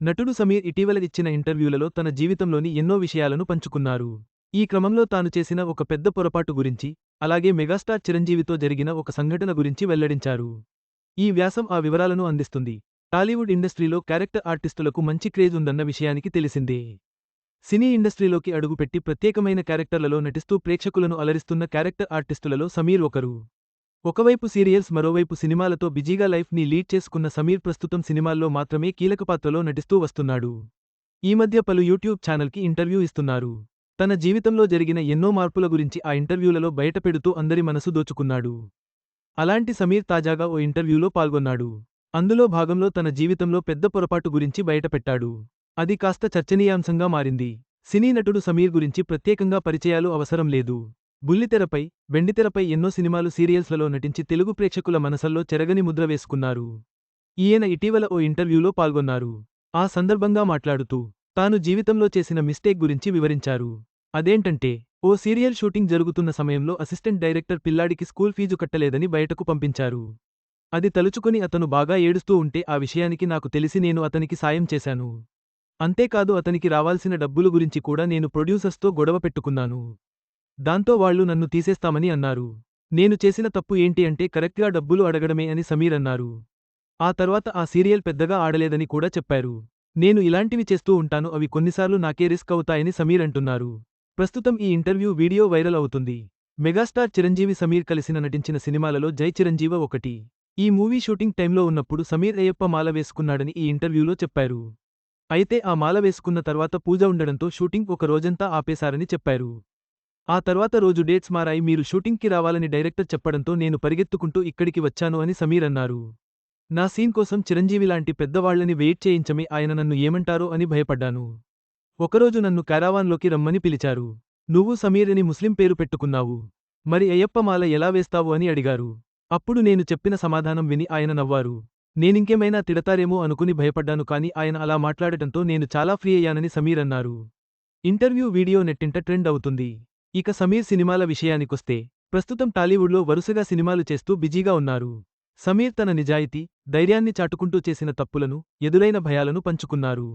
నటుడు సమీర్ ఇటీవల ఇచ్చిన ఇంటర్వ్యూలలో తన జీవితంలోని ఎన్నో విషయాలను పంచుకున్నారు. ఈ క్రమంలో తాను చేసిన ఒక పెద్ద పొరపాటు గురించి అలాగే మెగాస్టార్ చిరంజీవితో జరిగిన ఒక సంఘటన గురించి వెల్లడించారు. ఈ వ్యాసం ఆ వివరాలను అందిస్తుంది. టాలీవుడ్ ఇండస్ట్రీలో క్యారెక్టర్ ఆర్టిస్టులకు మంచి క్రేజ్ ఉందన్న విషయానికి తెలిసిందే. సినీ ఇండస్ట్రీలోకి అడుగుపెట్టి ప్రత్యేకమైన క్యారెక్టర్లలో నటిస్తూ ప్రేక్షకులను అలరిస్తున్న క్యారెక్టర్ ఆర్టిస్టులలో సమీర్ ఒకరు. ఒకవైపు సీరియల్స్ మరోవైపు సినిమాలతో బిజీగా లైఫ్ని లీడ్ చేసుకున్న సమీర్ ప్రస్తుతం సినిమాల్లో మాత్రమే కీలక పాత్రలో నటిస్తూ వస్తున్నాడు. ఈ మధ్య పలు యూట్యూబ్ ఛానల్కి ఇంటర్వ్యూ ఇస్తున్నారు. తన జీవితంలో జరిగిన ఎన్నో మార్పుల గురించి ఆ ఇంటర్వ్యూలలో బయటపెడుతూ అందరి మనసు దోచుకున్నాడు. అలాంటి సమీర్ తాజాగా ఓ ఇంటర్వ్యూలో పాల్గొన్నాడు. అందులో భాగంలో తన జీవితంలో పెద్ద పొరపాటు గురించి బయటపెట్టాడు అది కాస్త చర్చనీయాంశంగా మారింది. సినీ నటుడు సమీర్ గురించి ప్రత్యేకంగా పరిచయాలు అవసరం లేదు. బుల్లితెరపై వెండితెరపై ఎన్నో సినిమాలు సీరియల్స్లలో నటించి తెలుగు ప్రేక్షకుల మనసల్లో చెరగని ముద్ర వేసుకున్నారు. ఈయన ఇటీవల ఓ ఇంటర్వ్యూలో పాల్గొన్నారు. ఆ సందర్భంగా మాట్లాడుతూ తాను జీవితంలో చేసిన మిస్టేక్ గురించి వివరించారు. అదేంటంటే ఓ సీరియల్ షూటింగ్ జరుగుతున్న సమయంలో అసిస్టెంట్ డైరెక్టర్ పిల్లాడికి స్కూల్ ఫీజు కట్టలేదని బయటకు పంపించారు. అది తలుచుకుని అతను బాగా ఏడుస్తూ ఉంటే ఆ విషయానికి నాకు తెలిసి నేను అతనికి సాయం చేశాను. అంతేకాదు అతనికి రావాల్సిన డబ్బులు గురించి కూడా నేను ప్రొడ్యూసర్స్తో గొడవ పెట్టుకున్నాను. దాంతో వాళ్ళు నన్ను తీసేస్తామని అన్నారు. నేను చేసిన తప్పు ఏంటి అంటే కరెక్ట్గా డబ్బులు అడగడమే అని సమీర్ అన్నారు. ఆ తర్వాత ఆ సీరియల్ పెద్దగా ఆడలేదని కూడా చెప్పారు. నేను ఇలాంటివి చేస్తూ ఉంటాను అవి కొన్నిసార్లు నాకే రిస్క్ అవుతాయని సమీర్ అంటున్నారు. ప్రస్తుతం ఈ ఇంటర్వ్యూ వీడియో వైరల్ అవుతుంది. మెగాస్టార్ చిరంజీవి సమీర్ కలిసిన నటించిన సినిమాలలో జై చిరంజీవ ఒకటి. ఈ మూవీ షూటింగ్ టైంలో ఉన్నప్పుడు సమీర్ అయ్యప్ప మాల వేసుకున్నాడని ఈ ఇంటర్వ్యూలో చెప్పారు. అయితే ఆ మాల వేసుకున్న తర్వాత పూజ ఉండడంతో షూటింగ్ ఒక రోజంతా ఆపేశారని చెప్పారు. ఆ తర్వాత రోజు డేట్స్ మారాయి మీరు షూటింగ్కి రావాలని డైరెక్టర్ చెప్పడంతో నేను పరిగెత్తుకుంటూ ఇక్కడికి వచ్చాను అని సమీర్ అన్నారు. నా సీన్ కోసం చిరంజీవి లాంటి పెద్దవాళ్ళని వెయిట్ చేయించమే ఆయన నన్ను ఏమంటారో అని భయపడ్డాను. ఒకరోజు నన్ను కారావాన్లోకి రమ్మని పిలిచారు. నువ్వు సమీర్ అని ముస్లిం పేరు పెట్టుకున్నావు. మరి అయ్యప్పమాల ఎలా వేస్తావు? అని అడిగారు. అప్పుడు నేను చెప్పిన సమాధానం విని ఆయన నవ్వారు. నేనింకేమైనా తిడతారేమో అనుకుని భయపడ్డాను కాని ఆయన అలా మాట్లాడటంతో నేను చాలా ఫ్రీ అయ్యానని సమీర్ అన్నారు. ఇంటర్వ్యూ వీడియో నెట్టింట ట్రెండ్ అవుతుంది. ఇక సమీర్ సినిమాల విషయానికొస్తే ప్రస్తుతం టాలీవుడ్లో వరుసగా సినిమాలు చేస్తూ బిజీగా ఉన్నారు. సమీర్ తన నిజాయితీ ధైర్యాన్ని చాటుకుంటూ చేసిన తప్పులను ఎదురైన భయాలను పంచుకున్నారు.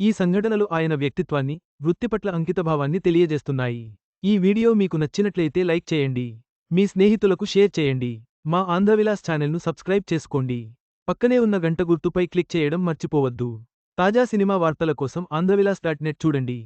ఈ సంఘటనలు ఆయన వ్యక్తిత్వాన్ని వృత్తిపట్ల అంకితభావాన్ని తెలియజేస్తున్నాయి. ఈ వీడియో మీకు నచ్చినట్లయితే లైక్ చేయండి. మీ స్నేహితులకు షేర్ చేయండి. మా ఆంధ్రవిలాస్ ఛానల్ను సబ్స్క్రైబ్ చేసుకోండి. పక్కనే ఉన్న గంట గుర్తుపై క్లిక్ చేయడం మర్చిపోవద్దు. తాజా సినిమా వార్తల కోసం ఆంధ్రవిలాస్ డాట్ నెట్ చూడండి.